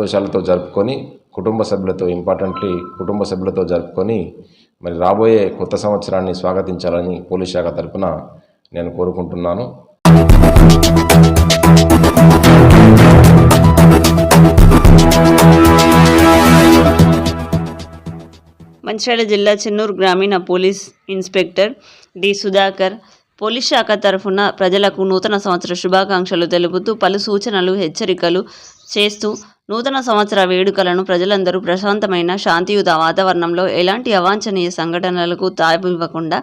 సంతోషాలతో జరుపుకొని కుటుంబ సభ్యులతో ఇంపార్టెంట్లీ కుటుంబ సభ్యులతో జరుపుకొని మరి రాబోయే కొత్త సంవత్సరాన్ని స్వాగతించాలని పోలీస్ శాఖ తరఫున నేను కోరుకుంటున్నాను. మంచిర్యాల జిల్లా చెన్నూరు గ్రామీణ police inspector D Sudhakar police శాఖ తరఫున ప్రజలకు నూతన సంవత్సర శుభాకాంక్షలు తెలుపుతూ పలు సూచనలు హెచ్చరికలు చేస్తూ నూతన సంవత్సర వేడుకలను ప్రజలందరూ ప్రశాంతమైన శాంతియుత వాతావరణంలో ఎలాంటి అవాంఛనీయ సంఘటనలకు తావివ్వకుండా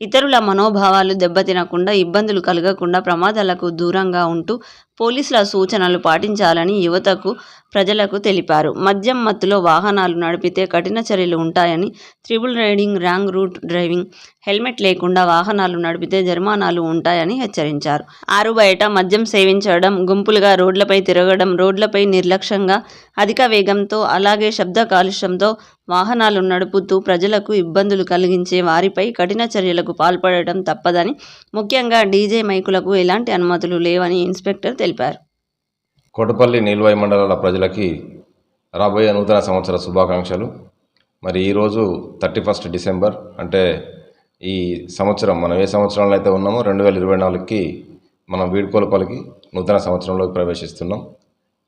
ఇతరుల మనోభావాలు దెబ్బతినకుండా ఇబ్బందులు కలగకుండా ప్రమాదాలకు దూరంగా ఉంటూ పోలీసుల సూచనలు పాటించాలని యువతకు ప్రజలకు తెలిపారు. మద్యం మత్తులో వాహనాలు నడిపితే కఠిన చర్యలు ఉంటాయని triple riding wrong route driving helmet లేకుండా వాహనాలు నడిపితే జరిమానాలు ఉంటాయని హెచ్చరించారు. ఆరు బయట మద్యం సేవించడం గుంపులుగా రోడ్లపై తిరగడం రోడ్లపై నిర్లక్ష్యంగా అధిక వేగంతో అలాగే శబ్ద కాలుష్యంతో వాహనాలు నడుపుతూ ప్రజలకు ఇబ్బందులు కలిగించే వారిపై కఠిన చర్యలకు పాల్పడటం తప్పదని ముఖ్యంగా డీజే మైకులకు ఎలాంటి అనుమతులు లేవని ఇన్స్పెక్టర్ తెలిపారు. కోటపల్లి నీల్వాయి మండలాల ప్రజలకి రాబోయే నూతన సంవత్సర శుభాకాంక్షలు. మరి ఈరోజు థర్టీ ఫస్ట్ డిసెంబర్ అంటే ఈ సంవత్సరం మనం ఏ సంవత్సరంలో అయితే ఉన్నామో రెండు వేల ఇరవై నాలుగుకి మనం వీడ్కోలపల్లికి నూతన సంవత్సరంలోకి ప్రవేశిస్తున్నాం.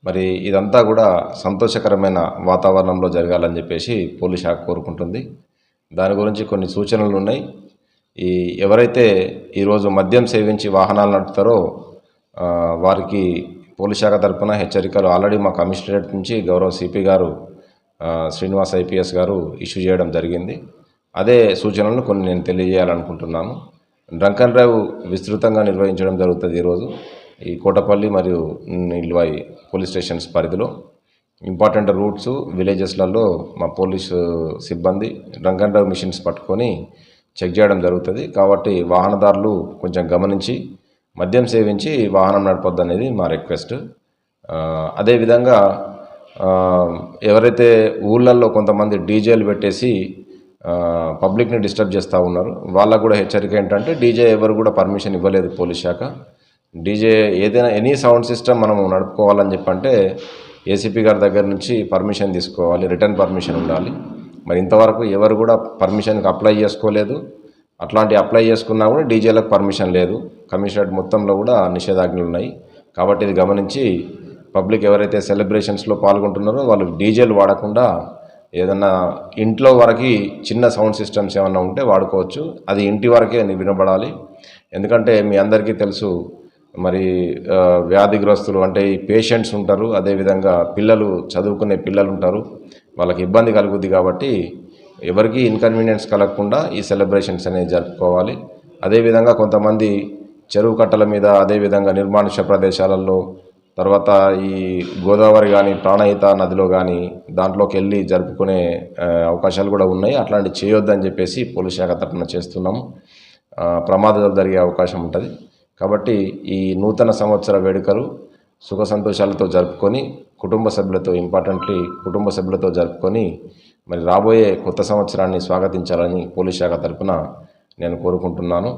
మరి ఇదంతా కూడా సంతోషకరమైన వాతావరణంలో జరగాలని చెప్పేసి పోలీస్ శాఖ కోరుకుంటుంది. దాని గురించి కొన్ని సూచనలు ఉన్నాయి. ఈ ఎవరైతే ఈరోజు మద్యం సేవించి వాహనాలు నడుపుతారో వారికి పోలీస్ శాఖ తరపున హెచ్చరికలు ఆల్రెడీ మా కమిషనరేట్ నుంచి గౌరవ సిపి గారు శ్రీనివాస్ ఐపీఎస్ గారు ఇష్యూ చేయడం జరిగింది. అదే సూచనలను కొన్ని నేను తెలియజేయాలనుకుంటున్నాను. డ్రంక్ అండ్ డ్రైవ్ విస్తృతంగా నిర్వహించడం జరుగుతుంది ఈరోజు. ఈ కోటపల్లి మరియు నిల్వాయి పోలీస్ స్టేషన్స్ పరిధిలో ఇంపార్టెంట్ రూట్స్ విలేజెస్లలో మా పోలీసు సిబ్బంది డ్రంక్ అండ్ మిషన్స్ పట్టుకొని చెక్ చేయడం జరుగుతుంది. కాబట్టి వాహనదారులు కొంచెం గమనించి మద్యం సేవించి వాహనం నడపొద్దు అనేది మా రిక్వెస్ట్. అదేవిధంగా ఎవరైతే ఊళ్ళల్లో కొంతమంది డీజేలు పెట్టేసి పబ్లిక్ని డిస్టర్బ్ చేస్తూ ఉన్నారు వాళ్ళకు కూడా హెచ్చరిక ఏంటంటే డీజే ఎవరు కూడా పర్మిషన్ ఇవ్వలేదు పోలీస్ శాఖ. డీజే ఏదైనా ఎనీ సౌండ్ సిస్టమ్ మనం నడుపుకోవాలని చెప్పంటే ఏసీపీ గారి దగ్గర నుంచి పర్మిషన్ తీసుకోవాలి రిటర్న్ పర్మిషన్ ఉండాలి. మరి ఇంతవరకు ఎవరు కూడా పర్మిషన్కి అప్లై చేసుకోలేదు. అట్లాంటి అప్లై చేసుకున్నా కూడా డీజేలకు పర్మిషన్ లేదు. కమిషనరేట్ మొత్తంలో కూడా నిషేధాజ్ఞలు ఉన్నాయి. కాబట్టి ఇది గమనించి పబ్లిక్ ఎవరైతే సెలబ్రేషన్స్లో పాల్గొంటున్నారో వాళ్ళు డీజేలు వాడకుండా ఏదన్నా ఇంట్లో వరకు చిన్న సౌండ్ సిస్టమ్స్ ఏమన్నా ఉంటే వాడుకోవచ్చు. అది ఇంటి వరకే వినబడాలి. ఎందుకంటే మీ అందరికీ తెలుసు మరి వ్యాధిగ్రస్తులు అంటే ఈ పేషెంట్స్ ఉంటారు అదేవిధంగా పిల్లలు చదువుకునే పిల్లలు ఉంటారు. వాళ్ళకి ఇబ్బంది కలుగుద్ది కాబట్టి ఎవరికి ఇన్కన్వీనియన్స్ కలగకుండా ఈ సెలబ్రేషన్స్ అనేవి జరుపుకోవాలి. అదేవిధంగా కొంతమంది చెరువు కట్టల మీద అదేవిధంగా నిర్మానుష్య ప్రదేశాలలో తర్వాత ఈ గోదావరి కానీ ప్రాణహిత నదిలో కానీ దాంట్లోకి వెళ్ళి జరుపుకునే అవకాశాలు కూడా ఉన్నాయి. అట్లాంటివి చేయొద్దని చెప్పేసి పోలీస్ శాఖ తరఫున చేస్తున్నాము. ప్రమాదాలు జరిగే అవకాశం ఉంటుంది. కాబట్టి ఈ నూతన సంవత్సర వేడుకలు సుఖ సంతోషాలతో జరుపుకొని కుటుంబ సభ్యులతో ఇంపార్టెంట్లీ కుటుంబ సభ్యులతో జరుపుకొని మరి రాబోయే కొత్త సంవత్సరాన్ని స్వాగతించాలని పోలీస్ శాఖ తరఫున నేను కోరుకుంటున్నాను.